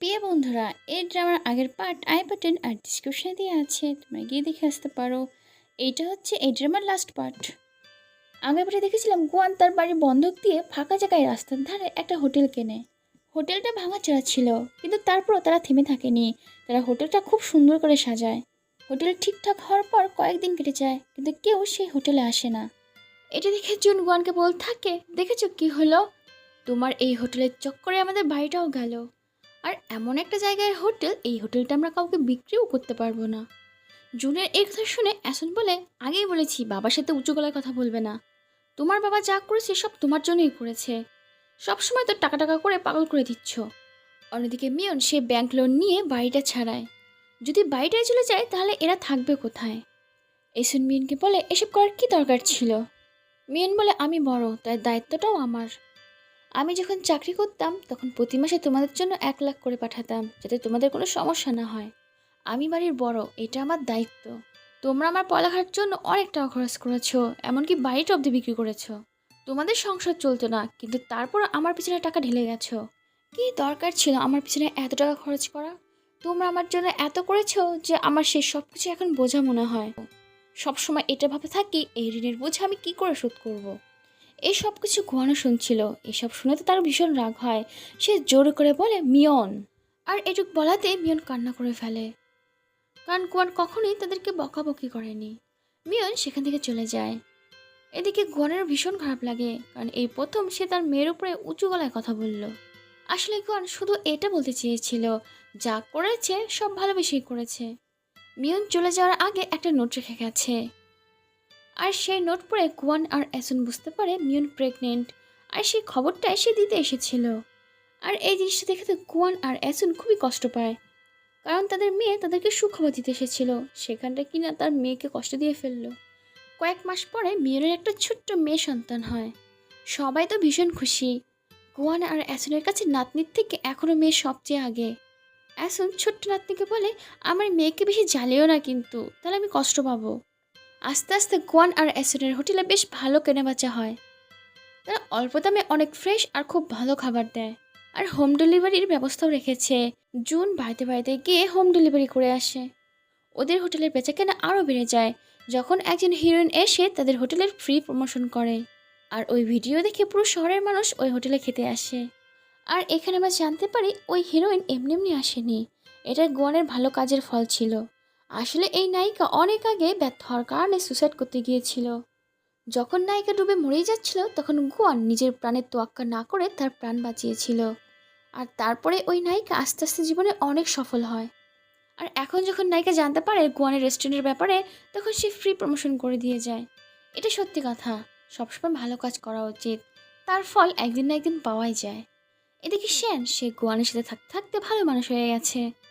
প্রিয় বন্ধুরা, এই ড্রামার আগের পার্ট আই বাটন আর ডিসক্রিপশনে দিয়ে আছে, তোমরা গিয়ে দেখে আসতে পারো। এইটা হচ্ছে এই ড্রামার লাস্ট পার্ট আগের পার্টে দেখেছিলাম গোয়ান তার বাড়ির বন্ধক দিয়ে ফাঁকা জায়গায় রাস্তার ধারে একটা হোটেল কেনে। হোটেলটা ভাঙাচোরা ছিল, কিন্তু তারপরও তারা থেমে থাকেনি। তারা হোটেলটা খুব সুন্দর করে সাজায়। হোটেল ঠিকঠাক হওয়ার পর কয়েকদিন কেটে যায়, কিন্তু কেউ সেই হোটেলে আসে না। এটা দেখে জুন গোয়ানকে বল, থাকে, দেখেছ কি হলো? তোমার এই হোটেলের চক্করে আমাদের বাড়িটাও গেল। এমন একটা জায়গায় হোটেল, এই হোটেলটা আমরা কাউকে বিক্রিও করতে পারব না। জুনের এই কথা শুনে অ্যাসন বলে, আগেই বলেছি, বাবার সাথে উঁচু গলায় কথা বলবে না। তোমার বাবা যা করেছে সব তোমার জন্যই করেছে। সবসময় তো টাকা টাকা করে পাগল করে দিচ্ছ। অন্যদিকে মিয়ন সে ব্যাংক লোন নিয়ে বাড়িটা ছাড়ায়। যদি বাড়িটায় চলে যায়, তাহলে এরা থাকবে কোথায়? এসন মিয়নকে বলে, এসব করার কি দরকার ছিল? মিয়ন বলে, আমি বড়, তাই দায়িত্বটাও আমার। আমি যখন চাকরি করতাম, তখন প্রতি মাসে তোমাদের জন্য এক লাখ করে পাঠাতাম, যাতে তোমাদের কোনো সমস্যা না হয়। আমি বাড়ির বড়, এটা আমার দায়িত্ব। তোমরা আমার পড়ালেখার জন্য অনেক টাকা খরচ করেছ, এমনকি বাড়িটা অবধি বিক্রি করেছ। তোমাদের সংসার চলতো না, কিন্তু তারপর আমার পিছনে টাকা ঢেলে গেছো। কি দরকার ছিল আমার পিছনে এত টাকা খরচ করা? তোমরা আমার জন্য এত করেছ যে আমার সেই সব কিছু এখন বোঝা মনে হয়। সবসময় এটা ভাবে থাকি, এই ঋণের বোঝা আমি কি করে শোধ করব? এই সব কিছু ঘুমানো শুনছিল। এসব শুনে তো তার ভীষণ রাগ হয়। সে জোর করে বলে, মিয়ন। আর এটুক বলাতে মিয়ন কান্না করে ফেলে। কারণ কুয়ান কখনোই তাদেরকে বকাবকি করেনি। মিয়ন সেখান থেকে চলে যায়। এদিকে গুয়ানের ভীষণ খারাপ লাগে, কারণ এই প্রথম সে তার মেয়ের উপরে উঁচু গলায় কথা বলল। আসলে গুয়ান শুধু এটা বলতে চেয়েছিল, যা করেছে সব ভালোবেসেই করেছে। মিয়ন চলে যাওয়ার আগে একটা নোট রেখে গেছে। আর সেই নোট পড়ে গুয়ান আর অ্যাসন বুঝতে পারে মিউন প্রেগনেন্ট। আর সেই খবরটা সে দিতে এসেছিল। আর এই জিনিসটা দেখে তো গুয়ান আর অ্যাসন খুবই কষ্ট পায়। কারণ তাদের মেয়ে তাদেরকে সুখবর দিতে এসেছিল। সেখানটা কিনা তার মেয়েকে কষ্ট দিয়ে ফেলল। কয়েক মাস পরে মিউনের একটা ছোট্ট মেয়ে সন্তান হয়। সবাই তো ভীষণ খুশি। গুয়ান আর অ্যাসনের কাছে নাতনির থেকে এখনও মেয়ে সবচেয়ে আগে। অ্যাসন ছোট্ট নাতনিকে বলে, আমার মেয়েকে বেশি জ্বালিও না কিন্তু, তাহলে আমি কষ্ট পাবো। আস্তে আস্তে গোয়ান আর অ্যাসনের হোটেলে বেশ ভালো কেনাবেচা হয়। তারা অল্প দামে অনেক ফ্রেশ আর খুব ভালো খাবার দেয়। আর হোম ডেলিভারির ব্যবস্থাও রেখেছে। জুন বাড়িতে বাড়িতে গিয়ে হোম ডেলিভারি করে আসে। ওদের হোটেলের বেচা কেনা আরও বেড়ে যায়। যখন একজন হিরোইন এসে তাদের হোটেলের ফ্রি প্রমোশন করে। আর ওই ভিডিও দেখে পুরো শহরের মানুষ ওই হোটেলে খেতে আসে। আর এখানে আমরা জানতে পারি ওই হিরোইন এমনি এমনি আসেনি। এটা গোয়ানের ভালো কাজের ফল ছিল। আসলে এই নায়িকা অনেক আগে ব্যর্থ হওয়ার কারণে সুসাইড করতে গিয়েছিল। যখন নায়িকা ডুবে মরেই যাচ্ছিল, তখন গুয়ান নিজের প্রাণের তোয়াক্কা না করে তার প্রাণ বাঁচিয়েছিল। আর তারপরে ওই নায়িকা আস্তে আস্তে জীবনে অনেক সফল হয়। আর এখন যখন নায়িকা জানতে পারে গোয়ানের রেস্টুরেন্টের ব্যাপারে, তখন সে ফ্রি প্রমোশন করে দিয়ে যায়। এটা সত্যি কথা, সবসময় ভালো কাজ করা উচিত। তার ফল একদিন না একদিন পাওয়াই যায়। এদিকে সেন সে গোয়ানের সাথে থাকতে থাকতে ভালো মানুষ হয়ে গেছে।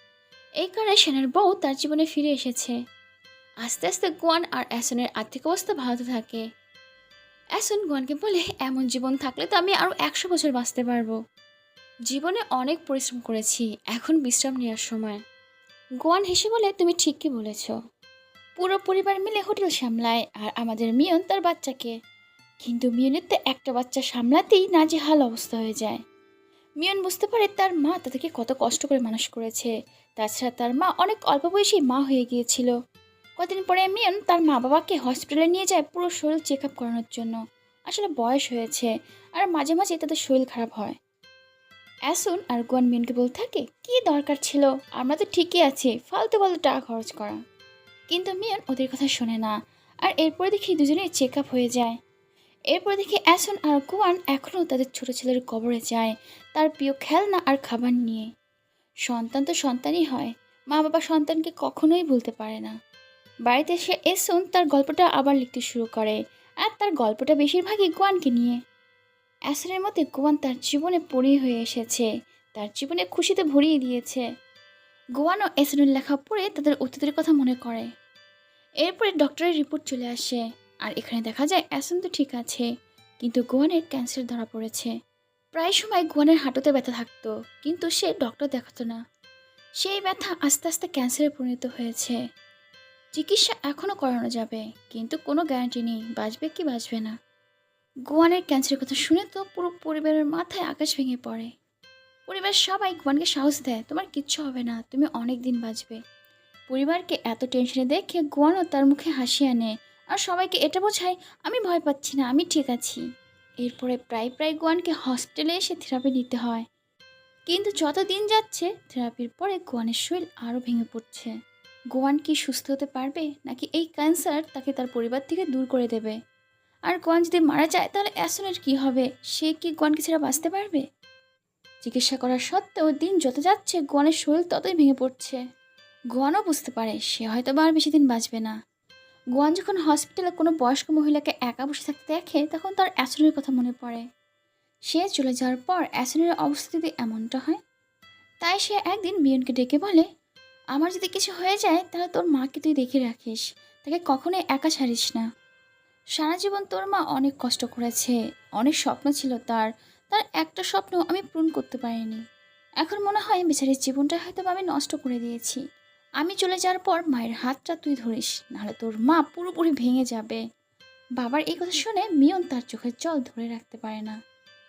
এই কারণে সেনের বউ তার জীবনে ফিরে এসেছে। আস্তে আস্তে গোয়ান আর অ্যাসনের আর্থিক অবস্থা ভালো থাকে। অ্যাসন গোয়ানকে বলে, এমন জীবন থাকলে তো আমি আরও একশো বছর বাঁচতে পারব। জীবনে অনেক পরিশ্রম করেছি, এখন বিশ্রাম নেওয়ার সময়। গোয়ান হেসে বলে, তুমি ঠিকই বলেছ। পুরো পরিবার মিলে হোটেল সামলায় আর আমাদের মিয়ন তার বাচ্চাকে। কিন্তু মিয়নের তো একটা বাচ্চা সামলাতেই নাজেহাল অবস্থা হয়ে যায়। মিয়ন বুঝতে পারে তার মা তাদেরকে কত কষ্ট করে মানুষ করেছে। তাছাড়া তার মা অনেক অল্প বয়সেই মা হয়ে গিয়েছিল। কদিন পরে মিয়ন তার মা বাবাকে হসপিটালে নিয়ে যায় পুরো শরীর চেক আপ করানোর জন্য। আসলে বয়স হয়েছে আর মাঝে মাঝে তাদের শরীর খারাপ হয়। অ্যাসুন আর গোয়ান মিয়নকে বলতে থাকে, কি দরকার ছিল? আমরা তো ঠিকই আছি, ফালতু ফালতু টাকা খরচ করা। কিন্তু মিয়ন ওদের কথা শোনে না। আর এরপরে দেখি দুজনেই চেক আপ হয়ে যায়। এরপর দেখি অ্যাসন আর গোয়ান এখনও তাদের ছোট ছেলের কবরে যায় তার প্রিয় খেলনা আর খাবার নিয়ে। সন্তান তো সন্তানই হয় মা বাবা সন্তানকে কখনোই ভুলতে পারে না। বাড়িতে এসে এসুন তার গল্পটা আবার লিখতে শুরু করে আর তার গল্পটা বেশিরভাগই গোয়ানকে নিয়ে। অ্যাসনের মতে গোয়ান তার জীবনে পড়ি হয়ে এসেছে, তার জীবনে খুশিতে ভরিয়ে দিয়েছে। গোয়ানও এসনের লেখা পড়ে তাদের অতীতের কথা মনে করে। এরপরে ডক্টরের রিপোর্ট চলে আসে। আর এখানে দেখা যায় অ্যাসন তো ঠিক আছে, কিন্তু গোয়ানের ক্যান্সার ধরা পড়েছে। প্রায় সময় গোয়ানের হাঁটুতে ব্যথা থাকতো, কিন্তু সে ডক্টর দেখাতো না। সেই ব্যথা আস্তে আস্তে ক্যান্সারে পরিণত হয়েছে। চিকিৎসা এখনও করানো যাবে, কিন্তু কোনো গ্যারান্টি নেই, বাঁচবে কি বাঁচবে না। গোয়ানের ক্যান্সারের কথা শুনে তো পুরো পরিবারের মাথায় আকাশ ভেঙে পড়ে। পরিবার সবাই গোয়ানকে সাহস দেয়, তোমার কিচ্ছু হবে না, তুমি অনেক দিন বাঁচবে। পরিবারকে এত টেনশনে দেখে গোয়ানও তার মুখে হাসি আনে আর সবাইকে এটা বোঝায়, আমি ভয় পাচ্ছি না, আমি ঠিক আছি। এরপরে প্রায় প্রায় গোয়ানকে হসপিটালে এসে থেরাপি নিতে হয়। কিন্তু যত দিন যাচ্ছে থেরাপির পরে গোয়ানের শরীর আরও ভেঙে পড়ছে। গোয়ান কি সুস্থ হতে পারবে, নাকি এই ক্যান্সার তাকে তার পরিবার থেকে দূর করে দেবে? আর গোয়ান যদি মারা যায়, তাহলে অ্যাসনের কি হবে? সে কি গোয়ানকে ছেড়ে বাঁচতে পারবে? চিকিৎসা করার সত্ত্বেও দিন যত যাচ্ছে, গোয়ানের শরীর ততই ভেঙে পড়ছে। গোয়ানও বুঝতে পারে, সে হয়তো বা আর বেশি দিন বাঁচবে না। গোয়ান যখন হসপিটালে কোনো বয়স্ক মহিলাকে একা বসে থাকতে দেখে, তখন তার অ্যাসনের কথা মনে পড়ে। সে চলে যাওয়ার পর অ্যাসনের অবস্থা যদি এমনটা হয়, তাই সে একদিন মিয়নকে ডেকে বলে, আমার যদি কিছু হয়ে যায়, তাহলে তোর মাকে তুই দেখে রাখিস। তাকে কখনোই একা ছাড়িস না। সারা জীবন তোর মা অনেক কষ্ট করেছে, অনেক স্বপ্ন ছিল তার। তার একটা স্বপ্ন আমি পূরণ করতে পারিনি। এখন মনে হয় বেচারির জীবনটা হয়তো আমি নষ্ট করে দিয়েছি। আমি চলে যাওয়ার পর মায়ের হাতটা তুই ধরিস, নাহলে তোর মা পুরোপুরি ভেঙে যাবে। বাবার এই কথা শুনে মিয়ন তার চোখের জল ধরে রাখতে পারে না।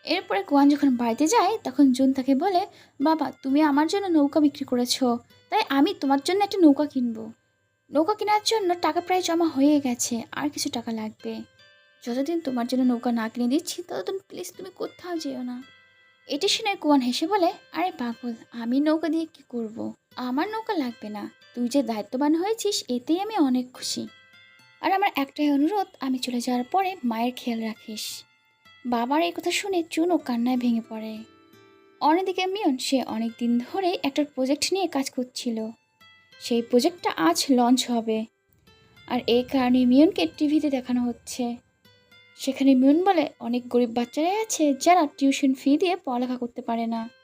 এরপরে কোয়ান যখন বাড়িতে যায়, তখন জুন তাকে বলে, বাবা, তুমি আমার জন্য নৌকা বিক্রি করেছ, তাই আমি তোমার জন্য একটা নৌকা কিনবো। নৌকা কেনার জন্য টাকা প্রায় জমা হয়ে গেছে, আর কিছু টাকা লাগবে। যতদিন তোমার জন্য নৌকা না কিনে দিচ্ছি, ততদিন প্লিজ তুমি কোথাও যেও না। এটি শুনে কোয়ান হেসে বলে, আরে পাগল, আমি নৌকা দিয়ে কি করব। আমার নৌকা লাগবে না। তুই যে দায়িত্ববান হয়েছিস, এতেই আমি অনেক খুশি। আর আমার একটাই অনুরোধ, আমি চলে যাওয়ার পরে মায়ের খেয়াল রাখিস। বাবার এই কথা শুনে চুনও কান্নায় ভেঙে পড়ে। অন্যদিকে মিয়ন, সে অনেক দিন ধরেই একটা প্রজেক্ট নিয়ে কাজ করছিল। সেই প্রজেক্টটা আজ লঞ্চ হবে। আর এই কারণে মিয়নকে টিভিতে দেখানো হচ্ছে। সেখানে মিয়ন বলে, অনেক গরিব বাচ্চারাই আছে যারা টিউশন ফি দিয়ে পড়ালেখা করতে পারে না।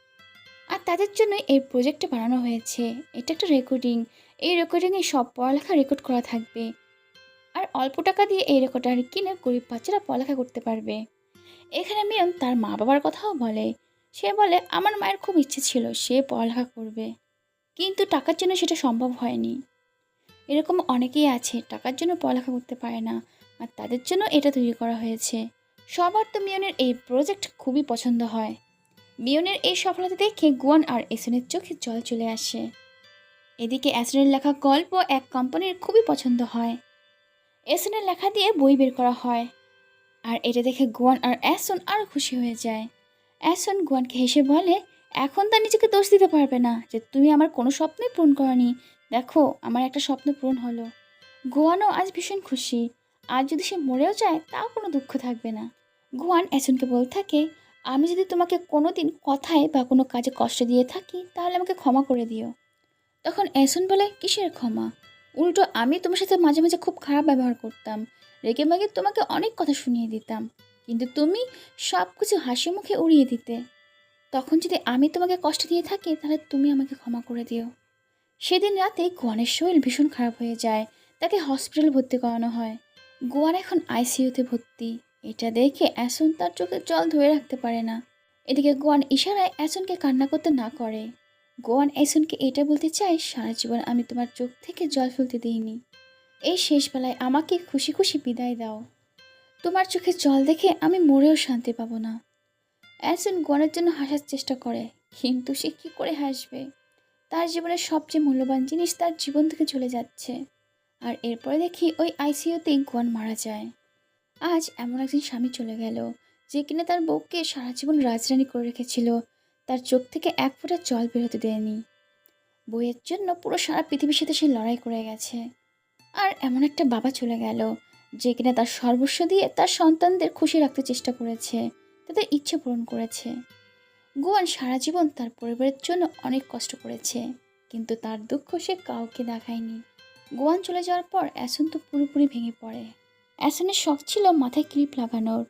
আর তাদের জন্য এই প্রজেক্টটা বানানো হয়েছে। এটা একটা রেকর্ডিং এই রেকর্ডিংয়ে সব পড়ালেখা রেকর্ড করা থাকবে। আর অল্প টাকা দিয়ে এই রেকর্ডার কিনে গরিব বাচ্চারা পড়ালেখা করতে পারবে। এখানে মিয়ন তার মা বাবার কথাও বলে। সে বলে, আমার মায়ের খুব ইচ্ছে ছিল, সে পড়ালেখা করবে। কিন্তু টাকার জন্য সেটা সম্ভব হয়নি। এরকম অনেকেই আছে, টাকার জন্য পড়ালেখা করতে পারে না। আর তাদের জন্য এটা তৈরি করা হয়েছে। সবার তো মিয়নের এই প্রজেক্ট খুবই পছন্দ হয়। মিয়নের এই সফলতা দেখে গুয়ান আর এসনের চোখে জল চলে আসে। এদিকে অ্যাসনের লেখা গল্প এক কোম্পানির খুবই পছন্দ হয়। এসনের লেখা দিয়ে বই বের করা হয়। আর এটা দেখে গুয়ান আর অ্যাসন আরও খুশি হয়ে যায়। অ্যাসন গুয়ানকে হেসে বলে, এখন তার নিজেকে দোষ দিতে পারবে না যে তুমি আমার কোনো স্বপ্নই পূরণ করনি। দেখো, আমার একটা স্বপ্ন পূরণ হলো গোয়ানও আজ ভীষণ খুশি। আর যদি সে মরেও যায়, তাও কোনো দুঃখ থাকবে না। গোয়ান অ্যাসনকে বলতে থাকে আমি যদি তোমাকে কোনো দিন কথায় বা কোনো কাজে কষ্ট দিয়ে থাকি, তাহলে আমাকে ক্ষমা করে দিও। তখন অ্যাসন বলে, কিসের ক্ষমা? উল্টো আমি তোমার সাথে মাঝে মাঝে খুব খারাপ ব্যবহার করতাম। রেগে মাগে তোমাকে অনেক কথা শুনিয়ে দিতাম। কিন্তু তুমি সব কিছু হাসি মুখে উড়িয়ে দিতে। তখন যদি আমি তোমাকে কষ্ট দিয়ে থাকি, তাহলে তুমি আমাকে ক্ষমা করে দিও। সেদিন রাতে গোয়ানের শরীর ভীষণ খারাপ হয়ে যায়। তাকে হসপিটালে ভর্তি করানো হয়। গোয়ান এখন আইসিইউতে ভর্তি। এটা দেখে অ্যাসন তার চোখে জল ধরে রাখতে পারে না। এদিকে গোয়ান ইশারায় অ্যাসনকে কান্না করতে না করে। গোয়ান অ্যাসনকে এটা বলতে চায়, সারা জীবন আমি তোমার চোখ থেকে জল ফেলতে দিইনি। এই শেষবেলায় আমাকে খুশি খুশি বিদায় দাও। তোমার চোখে জল দেখে আমি মরেও শান্তি পাবো না। অ্যাসন গোয়ানের জন্য হাসার চেষ্টা করে, কিন্তু সে কী করে হাসবে? তার জীবনের সবচেয়ে মূল্যবান জিনিস তার জীবন থেকে চলে যাচ্ছে। আর এরপরে দেখি ওই আইসিইউতেই গোয়ান মারা যায়। আজ এমন একজন স্বামী চলে গেল, যে কিনা তার বউকে সারা জীবন রাজরানী করে রেখেছিল। তার চোখ থেকে এক ফোঁটা জল বেরোতে দেয়নি। বইয়ের জন্য পুরো সারা পৃথিবীর সাথে সে লড়াই করে গেছে। আর এমন একটা বাবা চলে গেল, যে কিনা তার সর্বস্ব দিয়ে তার সন্তানদের খুশি রাখতে চেষ্টা করেছে, তাদের ইচ্ছে পূরণ করেছে। গোয়ান সারা জীবন তার পরিবারের জন্য অনেক কষ্ট করেছে, কিন্তু তার দুঃখ সে কাউকে দেখায়নি। গোয়ান চলে যাওয়ার পর অ্যাসন তো পুরোপুরি ভেঙে পড়ে। অ্যাসনের শখ ছিল মাথায় ক্লিপ লাগানোর।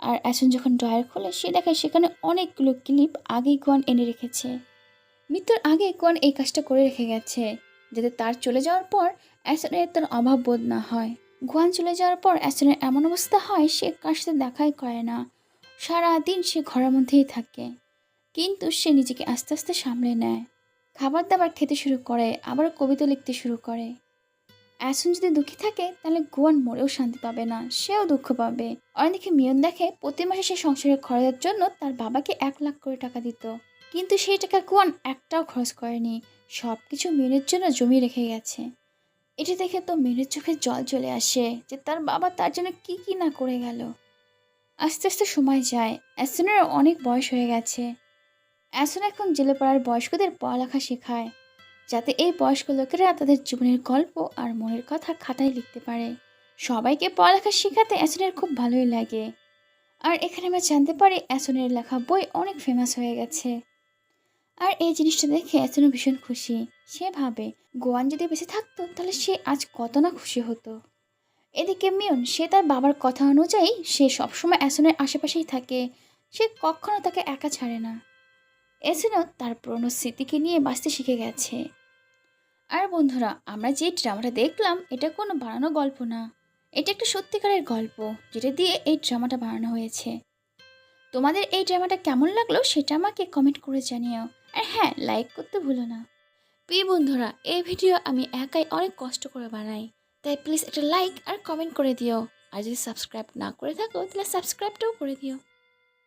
আর অ্যাসন যখন ড্রয়ার খোলে, সে দেখে সেখানে অনেকগুলো ক্লিপ আগেই গোয়ান এনে রেখেছে। মৃত্যুর আগে গোয়ান এই কাজটা করে রেখে গেছে, যাতে তার চলে যাওয়ার পর অ্যাসনের তার অভাব বোধ না হয়। গোয়ান চলে যাওয়ার পর অ্যাসনের এমন অবস্থা হয়, সে কার সাথে দেখাই করে না। সারা দিন সে ঘরের মধ্যেই থাকে, কিন্তু সে নিজেকে আস্তে আস্তে সামলে নেয়। খাবার দাবার খেতে শুরু করে আবার কবিতা লিখতে শুরু করে। অ্যাসন যদি দুঃখী থাকে, তাহলে গোয়ান মরেও শান্তি পাবে না, সেও দুঃখ পাবে। অনেকে মিয়ন দেখে প্রতি মাসে সে সংসারের খরচের জন্য তার বাবাকে এক লাখ করে টাকা দিত। কিন্তু সেই টাকা কোয়ান একটাও খরচ করেনি সব কিছু মিনুর জন্য জমি রেখে গেছে। এটি দেখে তো মিনুর চোখে জল চলে আসে যে তার বাবা তার জন্য কি কি না করে গেল। আস্তে আস্তে সময় যায়, অ্যাসনের অনেক বয়স হয়ে গেছে। অ্যাসন এখন জেলে পাড়ার বয়স্কদের পড়ালেখা শেখায়। যাতে এই বয়স্ক লোকেরা তাদের জীবনের গল্প আর মনের কথা খাতায় লিখতে পারে। সবাইকে পড়ালেখা শেখাতে অ্যাসনের খুব ভালোই লাগে। আর এখানে আমরা জানতে পারি অ্যাসনের লেখা বই অনেক ফেমাস হয়ে গেছে। আর এই জিনিসটা দেখে অ্যাসনও ভীষণ খুশি। সে ভাবে, গোয়ান যদি বেঁচে থাকতো, তাহলে সে আজ কত না খুশি হতো। এদিকে মিয়ন, সে তার বাবার কথা অনুযায়ী সে সবসময় অ্যাসনের আশেপাশেই থাকে। সে কখনো তাকে একা ছাড়ে না। এসিনও তার পুরনো স্মৃতিকে নিয়ে বাঁচতে শিখে গেছে। আর বন্ধুরা, আমরা যে ড্রামাটা দেখলাম, এটা কোনো বানানো গল্প না। এটা একটা সত্যিকারের গল্প, যেটা দিয়ে এই ড্রামাটা বানানো হয়েছে। তোমাদের এই ড্রামাটা কেমন লাগল সেটা আমাকে কমেন্ট করে জানিও। আর হ্যাঁ লাইক করতে ভুলো না। প্রিয় বন্ধুরা, এই ভিডিও আমি একাই অনেক কষ্ট করে বানাই। তাই প্লিজ একটা লাইক আর কমেন্ট করে দিও। আর যদি সাবস্ক্রাইব না করে থাকো, তাহলে সাবস্ক্রাইবটাও করে দিও।